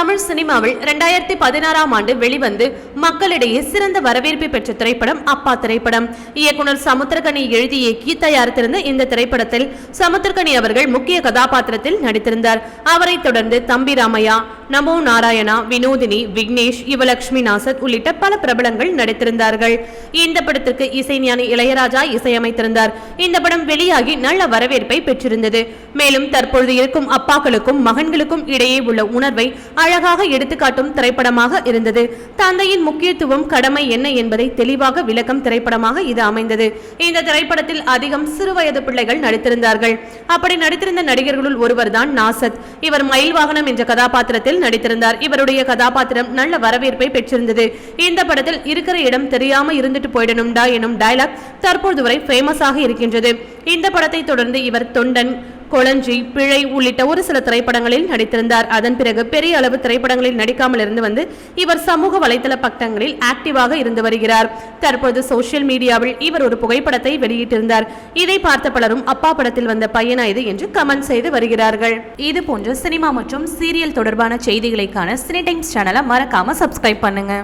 தமிழ் சினிமாவில் இரண்டாயிரத்தி பதினாறாம் ஆண்டு வெளிவந்து மக்களிடையே சிறந்த வரவேற்பு பெற்ற திரைப்படம் அப்பா திரைப்படம். இயக்குனர் சமுத்திரகனி எழுதி இயக்கி தயாரித்திருந்த இந்த திரைப்படத்தில் சமுத்திரகனி அவர்கள் முக்கிய கதாபாத்திரத்தில் நடித்திருந்தார். அவரைத் தொடர்ந்து தம்பி ராமையா நமோ நாராயணா வினோதினி விக்னேஷ் யுவலட்சுமி நாசத் உள்ளிட்ட பல பிரபலங்கள் நடித்திருந்தார்கள். இந்த படத்திற்கு இசைஞானி இளையராஜா இசையமைத்திருந்தார். இந்த படம் வெளியாகி நல்ல வரவேற்பை பெற்றிருந்தது. மேலும் தற்பொழுது இருக்கும் அப்பாக்களுக்கும் மகன்களுக்கும் இடையே உள்ள உணர்வை அழகாக எடுத்துக்காட்டும் திரைப்படமாக இருந்தது. தந்தையின் முக்கியத்துவம் கடமை என்ன என்பதை தெளிவாக விளக்கம் திரைப்படமாக இது அமைந்தது. இந்த திரைப்படத்தில் அதிகம் சிறுவயது பிள்ளைகள் நடித்திருந்தார்கள். அப்படி நடித்திருந்த நடிகர்களுள் ஒருவர்தான் நாசத். இவர் மயில் வாகனம் என்ற கதாபாத்திரத்தில் நடித்திருந்தார். இவருடைய கதாபாத்திரம் நல்ல வரவேற்பை பெற்றிருந்தது. இந்த படத்தில் இருக்கிற இடம் தெரியாம இருந்துட்டு போயிடணும்டா எனும் டயலாக் தற்போது வரை ஃபேமஸாக இருக்கின்றது. இந்த படத்தை தொடர்ந்து இவர் தொண்டன் கொளஞ்சி பிழை உள்ளிட்ட ஒரு சில திரைப்படங்களில் நடித்திருந்தார். அதன் பிறகு பெரிய அளவு திரைப்படங்களில் நடிக்காமல் இருந்து வந்து இவர் சமூக வலைதள பக்கங்களில் ஆக்டிவாக இருந்து வருகிறார். தற்போது சோசியல் மீடியாவில் இவர் ஒரு புகைப்படத்தை வெளியிட்டிருந்தார். இதை பார்த்த பலரும் அப்பா படத்தில் வந்த பையனா இது என்று கமெண்ட் செய்து வருகிறார்கள். இது போன்ற சினிமா மற்றும் சீரியல் தொடர்பான செய்திகளைக்கான சினி டைம்ஸ் சேனலை மறக்காம சப்ஸ்கிரைப் பண்ணுங்க.